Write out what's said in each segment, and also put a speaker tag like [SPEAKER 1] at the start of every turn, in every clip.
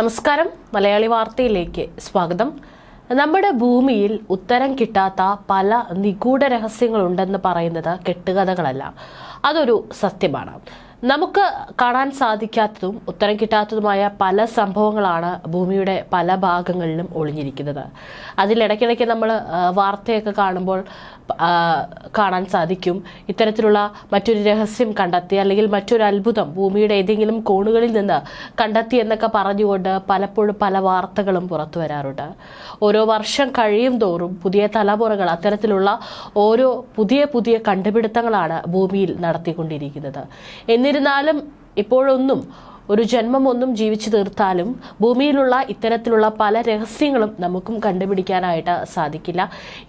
[SPEAKER 1] നമസ്കാരം. മലയാളി വാർത്തയിലേക്ക് സ്വാഗതം. നമ്മുടെ ഭൂമിയിൽ ഉത്തരം കിട്ടാത്ത പല നിഗൂഢ രഹസ്യങ്ങളുണ്ടെന്ന് പറയുന്നത് കെട്ടുകഥകളല്ല. അതൊരു സത്യമാണ്. നമുക്ക് കാണാൻ സാധിക്കാത്തതും ഉത്തരം കിട്ടാത്തതുമായ പല സംഭവങ്ങളാണ് ഭൂമിയുടെ പല ഭാഗങ്ങളിലും ഒളിഞ്ഞിരിക്കുന്നത്. അതിലിടയ്ക്കിടയ്ക്ക് നമ്മൾ വാർത്തയൊക്കെ കാണുമ്പോൾ കാണാൻ സാധിക്കും. ഇത്തരത്തിലുള്ള മറ്റൊരു രഹസ്യം കണ്ടെത്തി അല്ലെങ്കിൽ മറ്റൊരു അത്ഭുതം ഭൂമിയുടെ ഏതെങ്കിലും കോണുകളിൽ നിന്ന് കണ്ടെത്തി എന്നൊക്കെ പറഞ്ഞുകൊണ്ട് പലപ്പോഴും പല വാർത്തകളും പുറത്തു വരാറുണ്ട്. ഓരോ വർഷം കഴിയും തോറും പുതിയ തലമുറകൾ അത്തരത്തിലുള്ള ഓരോ പുതിയ പുതിയ കണ്ടുപിടുത്തങ്ങളാണ് ഭൂമിയിൽ നടത്തിക്കൊണ്ടിരിക്കുന്നത്. എന്നിരുന്നാലും ഇപ്പോഴൊന്നും ഒരു ജന്മം ഒന്നും ജീവിച്ചു തീർത്താലും ഭൂമിയിലുള്ള ഇത്തരത്തിലുള്ള പല രഹസ്യങ്ങളും നമുക്കും കണ്ടുപിടിക്കാനായിട്ട് സാധിക്കില്ല.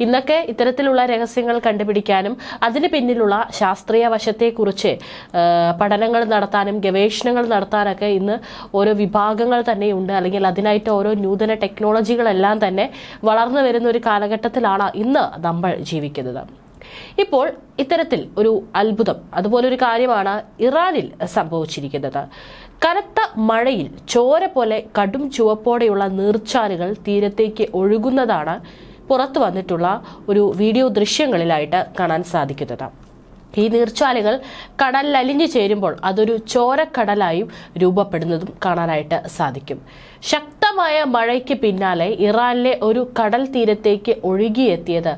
[SPEAKER 1] ഇന്നൊക്കെ ഇത്തരത്തിലുള്ള രഹസ്യങ്ങൾ കണ്ടുപിടിക്കാനും അതിന് പിന്നിലുള്ള ശാസ്ത്രീയ വശത്തെക്കുറിച്ച് പഠനങ്ങൾ നടത്താനും ഗവേഷണങ്ങൾ നടത്താനൊക്കെ ഇന്ന് ഓരോ വിഭാഗങ്ങൾ തന്നെയുണ്ട്. അല്ലെങ്കിൽ അതിനായിട്ട് ഓരോ നൂതന ടെക്നോളജികളെല്ലാം തന്നെ വളർന്നു വരുന്ന ഒരു കാലഘട്ടത്തിലാണ് ഇന്ന് നമ്മൾ ജീവിക്കുന്നത്. ഇപ്പോൾ ഇത്തരത്തിൽ ഒരു അത്ഭുതം അതുപോലൊരു കാര്യമാണ് ഇറാനിൽ സംഭവിച്ചിരിക്കുന്നത്. കനത്ത മഴയിൽ ചോര പോലെ കടും ചുവപ്പോടെയുള്ള നീർച്ചാലുകൾ തീരത്തേക്ക് ഒഴുകുന്നതാണ് പുറത്തു വന്നിട്ടുള്ള ഒരു വീഡിയോ ദൃശ്യങ്ങളിലായിട്ട് കാണാൻ സാധിക്കുന്നത്. ഈ നീർച്ചാലുകൾ കടലിൽ അലിഞ്ഞു ചേരുമ്പോൾ അതൊരു ചോരക്കടലായും രൂപപ്പെടുന്നതും കാണാനായിട്ട് സാധിക്കും. ശക്തമായ മഴയ്ക്ക് പിന്നാലെ ഇറാനിലെ ഒരു കടൽ തീരത്തേക്ക് ഒഴുകിയെത്തിയത്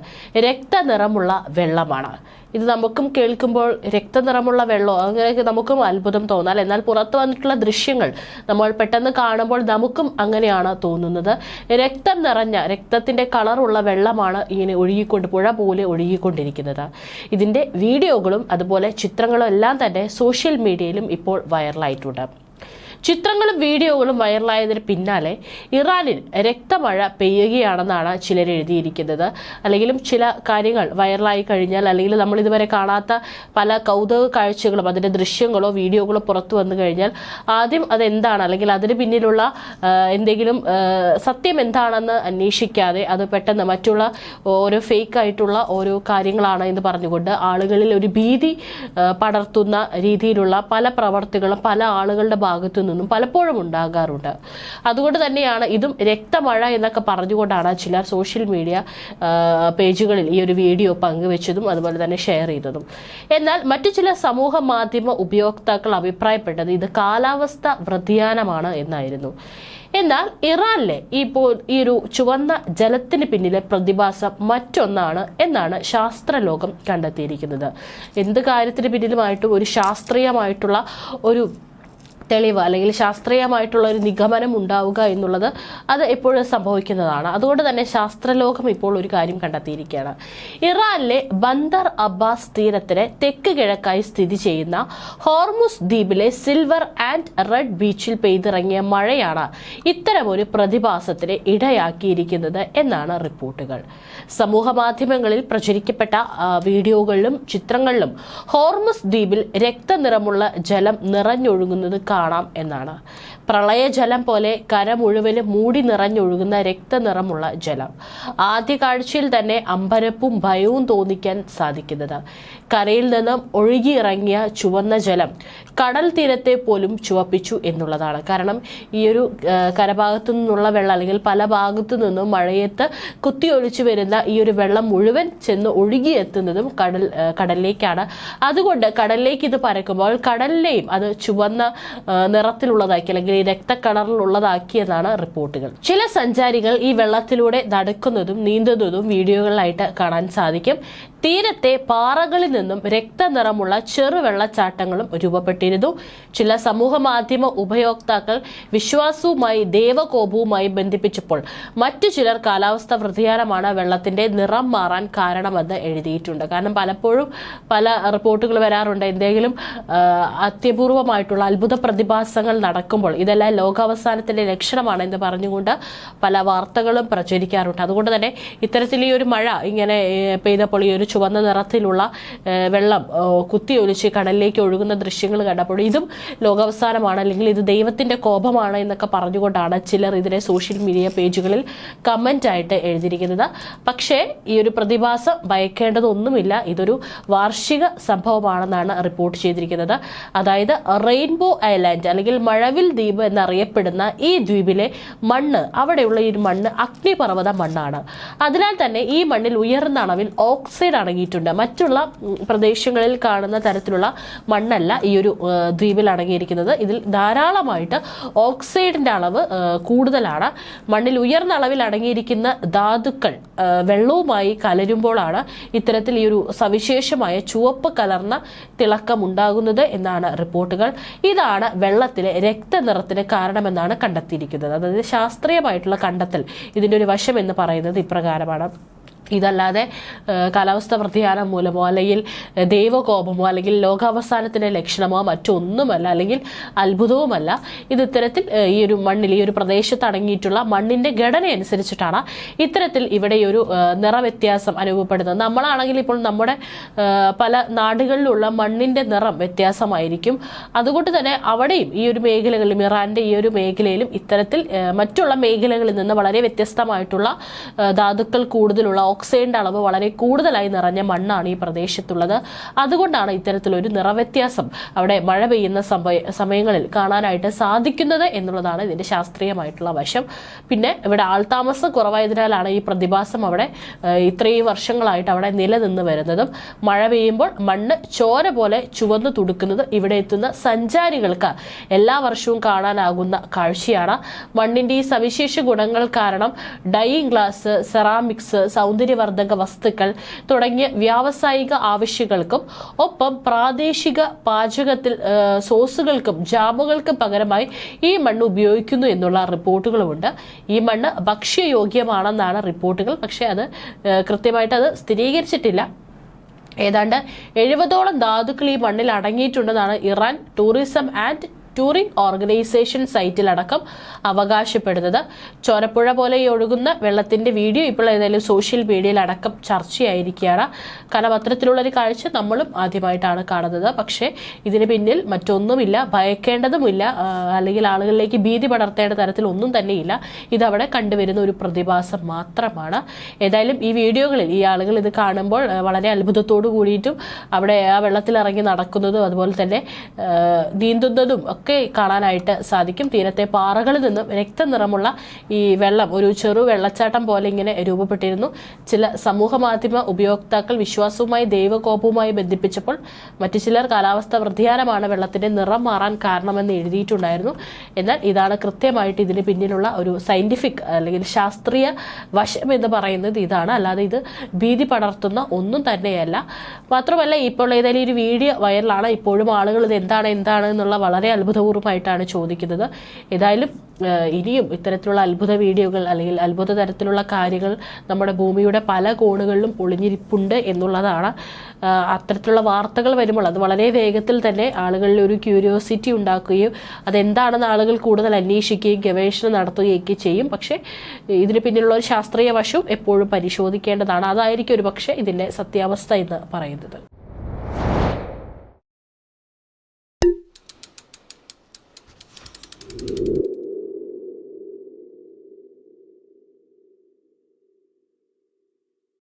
[SPEAKER 1] രക്തനിറമുള്ള വെള്ളമാണ്. ഇത് നമുക്കും കേൾക്കുമ്പോൾ രക്തനിറമുള്ള വെള്ളം അങ്ങനെയൊക്കെ നമുക്കും അത്ഭുതം തോന്നാൽ എന്നാൽ പുറത്തു വന്നിട്ടുള്ള ദൃശ്യങ്ങൾ നമ്മൾ പെട്ടെന്ന് കാണുമ്പോൾ നമുക്കും അങ്ങനെയാണ് തോന്നുന്നത്. രക്തം നിറഞ്ഞ രക്തത്തിന്റെ കളറുള്ള വെള്ളമാണ് ഇങ്ങനെ ഒഴുകിക്കൊണ്ട് പുഴ പോലെ ഒഴുകിക്കൊണ്ടിരിക്കുന്നത്. ഇതിന്റെ വീഡിയോകളും അതുപോലെ ചിത്രങ്ങളും എല്ലാം തന്നെ സോഷ്യൽ മീഡിയയിലും ഇപ്പോൾ വൈറലായിട്ടുണ്ട്. ചിത്രങ്ങളും വീഡിയോകളും വൈറലായതിന് പിന്നാലെ ഇറാനിൽ രക്തമഴ പെയ്യുകയാണെന്നാണ് ചിലർ എഴുതിയിരിക്കുന്നത്. അല്ലെങ്കിലും ചില കാര്യങ്ങൾ വൈറലായി കഴിഞ്ഞാൽ അല്ലെങ്കിൽ നമ്മൾ ഇതുവരെ കാണാത്ത പല കൗതുക കാഴ്ചകളും അതിന്റെ ദൃശ്യങ്ങളോ വീഡിയോകളോ പുറത്തു വന്നു കഴിഞ്ഞാൽ ആദ്യം അതെന്താണ്? അല്ലെങ്കിൽ അതിന് പിന്നിലുള്ള എന്തെങ്കിലും സത്യം എന്താണെന്ന് അന്വേഷിക്കാതെ അത് പെട്ടെന്ന് മറ്റുള്ള ഓരോ ഫേക്ക് ആയിട്ടുള്ള ഓരോ കാര്യങ്ങളാണ് എന്ന് പറഞ്ഞുകൊണ്ട് ആളുകളിൽ ഒരു ഭീതി പടർത്തുന്ന രീതിയിലുള്ള പല പ്രവർത്തികളും പല ആളുകളുടെ ഭാഗത്തു നിന്നും പലപ്പോഴും ഉണ്ടാകാറുണ്ട്. അതുകൊണ്ട് തന്നെയാണ് ഇതും രക്തമഴ എന്നൊക്കെ പറഞ്ഞുകൊണ്ടാണ് ചിലർ സോഷ്യൽ മീഡിയ പേജുകളിൽ ഈ ഒരു വീഡിയോ പങ്കുവെച്ചതും അതുപോലെ തന്നെ ഷെയർ ചെയ്തതും. എന്നാൽ മറ്റു ചില സമൂഹ മാധ്യമ ഉപയോക്താക്കൾ അഭിപ്രായപ്പെട്ടത് ഇത് കാലാവസ്ഥ വ്യതിയാനമാണ് എന്നായിരുന്നു. എന്നാൽ ഇറാനിലെ ഇപ്പോൾ ഈ ഒരു ചുവന്ന ജലത്തിന് പിന്നിലെ പ്രതിഭാസം മറ്റൊന്നാണ് എന്നാണ് ശാസ്ത്രലോകം കണ്ടെത്തിയിരിക്കുന്നത്. എന്ത് കാര്യത്തിന് പിന്നിലുമായിട്ടും ഒരു ശാസ്ത്രീയമായിട്ടുള്ള ഒരു തെളിവ് അല്ലെങ്കിൽ ശാസ്ത്രീയമായിട്ടുള്ള ഒരു നിഗമനം ഉണ്ടാവുക എന്നുള്ളത് അത് എപ്പോഴും സംഭവിക്കുന്നതാണ്. അതുകൊണ്ട് തന്നെ ശാസ്ത്രലോകം ഇപ്പോൾ ഒരു കാര്യം കണ്ടെത്തിയിരിക്കുകയാണ്. ഇറാനിലെ ബന്ദർ അബ്ബാസ് തീരത്തിന് തെക്ക് കിഴക്കായി സ്ഥിതി ചെയ്യുന്ന ഹോർമുസ് ദ്വീപിലെ സിൽവർ ആൻഡ് റെഡ് ബീച്ചിൽ പെയ്തിറങ്ങിയ മഴയാണ് ഇത്തരമൊരു പ്രതിഭാസത്തിന് ഇടയാക്കിയിരിക്കുന്നത് എന്നാണ് റിപ്പോർട്ടുകൾ. സമൂഹ മാധ്യമങ്ങളിൽ പ്രചരിക്കപ്പെട്ട വീഡിയോകളിലും ചിത്രങ്ങളിലും ഹോർമുസ് ദ്വീപിൽ രക്തനിറമുള്ള ജലം നിറഞ്ഞൊഴുകുന്നത് കാണാം എന്നാണ്. പ്രളയജലം പോലെ കര മുഴുവനും മൂടി നിറഞ്ഞൊഴുകുന്ന രക്തനിറമുള്ള ജലം. ആദ്യ കാഴ്ചയിൽ തന്നെ അമ്പരപ്പും ഭയവും തോന്നിക്കാൻ സാധിക്കുന്നത്. കരയിൽ നിന്നും ഒഴുകിയിറങ്ങിയ ചുവന്ന ജലം കടൽ തീരത്തെ പോലും ചുവപ്പിച്ചു എന്നുള്ളതാണ്. കാരണം ഈ ഒരു കരഭാഗത്തു നിന്നുള്ള വെള്ളം അല്ലെങ്കിൽ പല ഭാഗത്തു നിന്നും മഴയത്ത് കുത്തിയൊലിച്ചു വരുന്ന ഈ ഒരു വെള്ളം മുഴുവൻ ചെന്ന് ഒഴുകിയെത്തുന്നതും കടൽ കടലിലേക്കാണ്. അതുകൊണ്ട് കടലിലേക്ക് ഇത് പരക്കുമ്പോൾ കടലിലെയും അത് ചുവന്ന നിറത്തിലുള്ളതാക്കി അല്ലെങ്കിൽ ഈ രക്തക്കളറിലുള്ളതാക്കിയെന്നാണ് റിപ്പോർട്ടുകൾ. ചില സഞ്ചാരികൾ ഈ വെള്ളത്തിലൂടെ നടക്കുന്നതും നീന്തുന്നതും വീഡിയോകളിലായിട്ട് കാണാൻ സാധിക്കും. തീരത്തെ പാറകളിൽ നിന്നും രക്തനിറമുള്ള ചെറുവെള്ളച്ചാട്ടങ്ങളും രൂപപ്പെട്ടിരുന്നു. ചില സമൂഹ മാധ്യമ ഉപയോക്താക്കൾ വിശ്വാസവുമായി ദേവകോപവുമായി ബന്ധിപ്പിച്ചപ്പോൾ മറ്റു ചിലർ കാലാവസ്ഥ വ്യതിയാനമാണ് വെള്ളത്തിന്റെ നിറം മാറാൻ കാരണമെന്ന് എഴുതിയിട്ടുണ്ട്. കാരണം പലപ്പോഴും പല റിപ്പോർട്ടുകൾ വരാറുണ്ട്. എന്തെങ്കിലും അത്യപൂർവമായിട്ടുള്ള അത്ഭുത പ്രതിഭാസങ്ങൾ നടക്കുമ്പോൾ ഇതെല്ലാം ലോകാവസാനത്തിന്റെ ലക്ഷണമാണ് എന്ന് പറഞ്ഞുകൊണ്ട് പല വാർത്തകളും പ്രചരിക്കാറുണ്ട്. അതുകൊണ്ട് തന്നെ ഇത്തരത്തിൽ ഈ ഒരു മഴ ഇങ്ങനെ പെയ്തപ്പോൾ ഈ ഒരു ചുവന്ന നിറത്തിലുള്ള വെള്ളം കുത്തി കുത്തിയൊലിച്ച് കടലിലേക്ക് ഒഴുകുന്ന ദൃശ്യങ്ങൾ കണ്ടപ്പോൾ ഇതും ലോകാവസാനമാണ് അല്ലെങ്കിൽ ഇത് ദൈവത്തിന്റെ കോപമാണ് എന്നൊക്കെ പറഞ്ഞുകൊണ്ടാണ് ചിലർ ഇതിനെ സോഷ്യൽ മീഡിയ പേജുകളിൽ കമന്റ് ആയിട്ട് എഴുതിയിരിക്കുന്നത്. പക്ഷേ ഈ ഒരു പ്രതിഭാസം ഭയക്കേണ്ടതൊന്നുമില്ല. ഇതൊരു വാർഷിക സംഭവമാണെന്നാണ് റിപ്പോർട്ട് ചെയ്തിരിക്കുന്നത്. അതായത് റെയിൻബോ ഐലാൻഡ് അല്ലെങ്കിൽ മഴവിൽ ദ്വീപ് ദ്വീപ് എന്നറിയപ്പെടുന്ന ഈ ദ്വീപിലെ മണ്ണ് അവിടെയുള്ള ഈ മണ്ണ് അഗ്നിപർവത മണ്ണാണ്. അതിനാൽ തന്നെ ഈ മണ്ണിൽ ഉയർന്ന അളവിൽ ഓക്സൈഡ് അടങ്ങിയിട്ടുണ്ട്. മറ്റുള്ള പ്രദേശങ്ങളിൽ കാണുന്ന തരത്തിലുള്ള മണ്ണല്ല ഈ ഒരു ദ്വീപിൽ അടങ്ങിയിരിക്കുന്നത്. ഇതിൽ ധാരാളമായിട്ട് ഓക്സൈഡിന്റെ അളവ് കൂടുതലാണ്. മണ്ണിൽ ഉയർന്ന അളവിൽ അടങ്ങിയിരിക്കുന്ന ധാതുക്കൾ വെള്ളവുമായി കലരുമ്പോഴാണ് ഇത്തരത്തിൽ ഈ ഒരു സവിശേഷമായ ചുവപ്പ് കലർന്ന തിളക്കം ഉണ്ടാകുന്നത് എന്നാണ് റിപ്പോർട്ടുകൾ. ഇതാണ് വെള്ളത്തിലെ രക്തനിറത്തിന് കാരണമെന്നാണ് കണ്ടെത്തിയിരിക്കുന്നത്. അതായത് ശാസ്ത്രീയമായിട്ടുള്ള കണ്ടെത്തൽ ഇതിന്റെ ഒരു വശം എന്ന് പറയുന്നത് ഇപ്രകാരമാണ്. ഇതല്ലാതെ കാലാവസ്ഥ വ്യതിയാനം മൂലമോ അല്ലെങ്കിൽ ദൈവകോപമോ അല്ലെങ്കിൽ ലോകാവസാനത്തിന്റെ ലക്ഷണമോ മറ്റൊന്നുമല്ല അല്ലെങ്കിൽ അത്ഭുതവുമല്ല. ഇത് ഇത്തരത്തിൽ ഈ ഒരു മണ്ണിൽ ഈ ഒരു പ്രദേശത്ത് അടങ്ങിയിട്ടുള്ള മണ്ണിന്റെ ഘടന അനുസരിച്ചിട്ടാണ് ഇത്തരത്തിൽ ഇവിടെ ഒരു നിറവ്യത്യാസം അനുഭവപ്പെടുന്നത്. നമ്മളാണെങ്കിൽ ഇപ്പോൾ നമ്മുടെ പല നാടുകളിലുള്ള മണ്ണിന്റെ നിറം വ്യത്യാസമായിരിക്കും. അതുകൊണ്ട് തന്നെ അവിടെയും ഈ ഒരു മേഖലകളിലും ഇറാന്റെ ഈ ഒരു മേഖലയിലും ഇത്തരത്തിൽ മറ്റുള്ള മേഖലകളിൽ നിന്ന് വളരെ വ്യത്യസ്തമായിട്ടുള്ള ധാതുക്കൾ കൂടുതലുള്ള ഓക്സൈഡിന്റെ അളവ് വളരെ കൂടുതലായി നിറഞ്ഞ മണ്ണാണ് ഈ പ്രദേശത്തുള്ളത്. അതുകൊണ്ടാണ് ഇത്തരത്തിലൊരു നിറവ്യത്യാസം അവിടെ മഴ പെയ്യുന്ന സമയ സമയങ്ങളിൽ കാണാനായിട്ട് സാധിക്കുന്നത് എന്നുള്ളതാണ് ഇതിന്റെ ശാസ്ത്രീയമായിട്ടുള്ള വശം. പിന്നെ ഇവിടെ ആൾതാമസം കുറവായതിനാലാണ് ഈ പ്രതിഭാസം അവിടെ ഇത്രയും വർഷങ്ങളായിട്ട് അവിടെ നിലനിന്ന് വരുന്നതും. മഴ പെയ്യുമ്പോൾ മണ്ണ് ചോര പോലെ ചുവന്നു തുടുക്കുന്നത് ഇവിടെ എത്തുന്ന സഞ്ചാരികൾക്ക് എല്ലാ വർഷവും കാണാനാകുന്ന കാഴ്ചയാണ്. മണ്ണിന്റെ ഈ സവിശേഷ ഗുണങ്ങൾ കാരണം ഡൈയിങ് ഗ്ലാസ് സെറാമിക്സ് സൗന്ദര്യവർദ്ധക വസ്തുക്കൾ തുടങ്ങിയ വ്യാവസായിക ആവശ്യങ്ങൾക്കും ഒപ്പം പ്രാദേശിക പാചകത്തിൽ സോസുകൾക്കും ജാമുകൾക്കും പകരമായി ഈ മണ്ണ് ഉപയോഗിക്കുന്നു എന്നുള്ള റിപ്പോർട്ടുകളുമുണ്ട്. ഈ മണ്ണ് ഭക്ഷ്യയോഗ്യമാണെന്നാണ് റിപ്പോർട്ടുകൾ. പക്ഷേ അത് കൃത്യമായിട്ട് അത് സ്ഥിരീകരിച്ചിട്ടില്ല. ഏതാണ്ട് എഴുപതോളം ധാതുക്കൾ ഈ മണ്ണിൽ അടങ്ങിയിട്ടുണ്ടെന്നാണ് Iran tourism and touring organisation സൈറ്റിലടക്കം അവകാശപ്പെടുന്നത്. ചോരപ്പുഴ പോലെ ഒഴുകുന്ന വെള്ളത്തിന്റെ വീഡിയോ ഇപ്പോൾ ഏതായാലും സോഷ്യൽ മീഡിയയിൽ അടക്കം ചർച്ചയായിരിക്കുകയാണ്. കാരണം അത്തരത്തിലുള്ളൊരു കാഴ്ച നമ്മളും ആദ്യമായിട്ടാണ് കാണുന്നത്. പക്ഷേ ഇതിന് പിന്നിൽ മറ്റൊന്നുമില്ല ഭയക്കേണ്ടതുമില്ല അല്ലെങ്കിൽ ആളുകളിലേക്ക് ഭീതി പടർത്തേണ്ട തരത്തിൽ ഒന്നും തന്നെയില്ല. ഇതവിടെ കണ്ടുവരുന്ന ഒരു പ്രതിഭാസം മാത്രമാണ്. ഏതായാലും ഈ വീഡിയോകളിൽ ഈ ആളുകൾ ഇത് കാണുമ്പോൾ വളരെ അത്ഭുതത്തോടു കൂടിയിട്ടും അവിടെ ആ വെള്ളത്തിലിറങ്ങി നടക്കുന്നതും അതുപോലെ തന്നെ നീന്തുന്നതും ഒക്കെ കാണാനായിട്ട് സാധിക്കും. തീരത്തെ പാറകളിൽ നിന്നും രക്തനിറമുള്ള ഈ വെള്ളം ഒരു ചെറു വെള്ളച്ചാട്ടം പോലെ ഇങ്ങനെ രൂപപ്പെട്ടിരുന്നു. ചില സമൂഹ മാധ്യമ ഉപയോക്താക്കൾ വിശ്വാസവുമായി ദൈവകോപവുമായി ബന്ധിപ്പിച്ചപ്പോൾ മറ്റു ചിലർ കാലാവസ്ഥ വ്യതിയാനമാണ് വെള്ളത്തിന്റെ നിറം മാറാൻ കാരണമെന്ന് എഴുതിയിട്ടുണ്ടായിരുന്നു. എന്നാൽ ഇതാണ് കൃത്യമായിട്ട് ഇതിന് പിന്നിലുള്ള ഒരു സയന്റിഫിക് അല്ലെങ്കിൽ ശാസ്ത്രീയ വശം എന്ന് പറയുന്നത് ഇതാണ്. അല്ലാതെ ഇത് ഭീതി പടർത്തുന്ന ഒന്നും തന്നെയല്ല. മാത്രമല്ല ഇപ്പോൾ ഏതായാലും ഒരു വീഡിയോ വൈറലാണ്. ഇപ്പോഴും ആളുകൾ ഇത് എന്താണ് എന്താണ് എന്നുള്ള വളരെ അത്ഭുതപൂർവമായിട്ടാണ് ചോദിക്കുന്നത്. ഏതായാലും ഇനിയും ഇത്തരത്തിലുള്ള അത്ഭുത വീഡിയോകൾ അല്ലെങ്കിൽ അത്ഭുത തരത്തിലുള്ള കാര്യങ്ങൾ നമ്മുടെ ഭൂമിയുടെ പല കോണുകളിലും ഒളിഞ്ഞിരിപ്പുണ്ട് എന്നുള്ളതാണ് അത്തരത്തിലുള്ള വാർത്തകൾ വരുമ്പോൾ. അത് വളരെ വേഗത്തിൽ തന്നെ ആളുകളിൽ ഒരു ക്യൂരിയോസിറ്റി ഉണ്ടാക്കുകയും അതെന്താണെന്ന് ആളുകൾ കൂടുതൽ അന്വേഷിക്കുകയും ഗവേഷണം നടത്തുകയൊക്കെ ചെയ്യും. പക്ഷേ ഇതിന് പിന്നിലുള്ള ഒരു ശാസ്ത്രീയ വശവും എപ്പോഴും പരിശോധിക്കേണ്ടതാണ്. അതായിരിക്കും ഒരു പക്ഷേ ഇതിന്റെ സത്യാവസ്ഥ എന്ന് പറയുന്നത്.